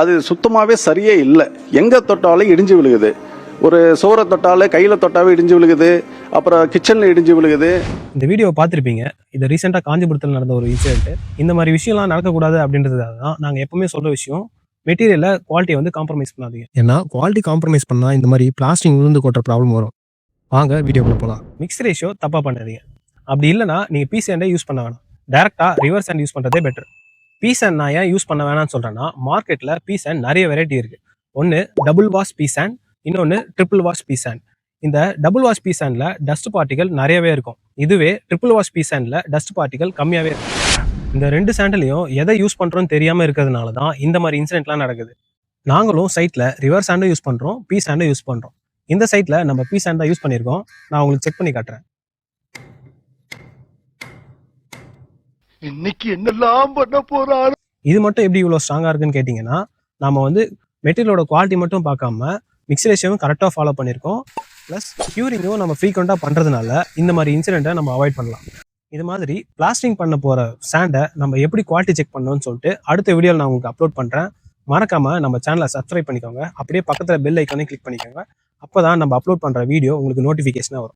அது சுத்தமாகவே சரியே இல்லை. எங்கே தொட்டாலும் இடிஞ்சு விழுகுது. ஒரு சோறை தொட்டாலும் கையில் தொட்டாவே இடிஞ்சு விழுகுது. அப்புறம் கிச்சனில் இடிஞ்சு விழுகுது. இந்த வீடியோவை பார்த்துருப்பீங்க. இது ரீசெண்டாக காஞ்சிபுரத்தில் நடந்த ஒரு இன்சிடென்ட் இந்த மாதிரி விஷயம்லாம் நடக்கக்கூடாது அப்படின்றதுக்காக தான் நாங்கள் எப்பவுமே சொல்கிற விஷயம் மெட்டீரியலில் குவாலிட்டியை வந்து காம்ப்ரமைஸ் பண்ணாதீங்க. ஏன்னா குவாலிட்டி காம்ப்ரமைஸ் பண்ணால் இந்த மாதிரி பிளாஸ்டிக் விழுந்து கொட்டுற ப்ராப்ளம் வரும். வாங்க வீடியோக்குள்ள போகலாம் மிக்ஸ் ரேஷியோ தப்பாக பண்ணாதீங்க. அப்படி இல்லைனா நீங்கள் பீஸ் ஹேண்டே யூஸ் பண்ண வேணாம். டேரெக்டாக ரிவர்ஸ் ஹேண்ட் யூஸ் பண்ணுறதே பெட்டர் பீசன் நான் ஏன் யூஸ் பண்ண வேணாம்னு சொல்கிறேன்னா மார்க்கெட்டில் பீசன் நிறைய வெரைட்டி இருக்குது ஒன்று டபுள் வாஷ் பீசன் இன்னொன்று ட்ரிபிள் வாஷ் பீசன் இந்த டபுள் வாஷ் பீசனில் டஸ்ட் பார்ட்டிகள் நிறையவே இருக்கும். இதுவே ட்ரிபிள் வாஷ் பீசனில் டஸ்ட் பார்ட்டிகள் கம்மியாகவே இருக்கும் இந்த ரெண்டு சாண்டிலையும் எதை யூஸ் பண்ணுறோன்னு தெரியாமல் இருக்கிறதுனால தான் இந்த மாதிரி இன்சிடென்ட்லாம் நடக்குது. நாங்களும் சைட்டில் ரிவர்ஸ் ஹேண்டும் யூஸ் பண்ணுறோம் பீஸ் ஹேண்டும் யூஸ் பண்ணுறோம் இந்த சைட்டில் நம்ம பீஸ் ஹேண்ட் தான் யூஸ் பண்ணியிருக்கோம். நான் உங்களுக்கு செக் பண்ணி காட்டுறேன். இன்னைக்கு என்னெல்லாம் பண்ண போறாரு இது மட்டும் எப்படி இவ்வளோ ஸ்ட்ராங்காக இருக்குன்னு கேட்டிங்கன்னா நம்ம வந்து மெட்டீரியலோட குவாலிட்டி மட்டும் பார்க்காம மிக்ஸ் ரேஷியோவும் கரெக்டாக ஃபாலோ பண்ணியிருக்கோம். ப்ளஸ் க்யூரிங்கும் நம்ம ஃப்ரீக்வெண்ட்டாக பண்ணுறதுனால இந்த மாதிரி இன்சிடெண்ட்டை நம்ம அவாய்ட் பண்ணலாம். இது மாதிரி பிளாஸ்டிங் பண்ண போகிற சாண்டை நம்ம எப்படி குவாலிட்டி செக் பண்ணணும்னு சொல்லிட்டு அடுத்த வீடியோவில் நான் உங்களுக்கு அப்லோட் பண்ணுறேன் மறக்காம நம்ம சேனலை சப்ஸ்கிரைப் பண்ணிக்கோங்க. அப்படியே பக்கத்தில் பெல் ஐக்கானே கிளிக் பண்ணிக்கோங்க. அப்போ தான் நம்ம அப்லோட் பண்ணுற வீடியோ உங்களுக்கு நோட்டிஃபிகேஷனாக வரும்.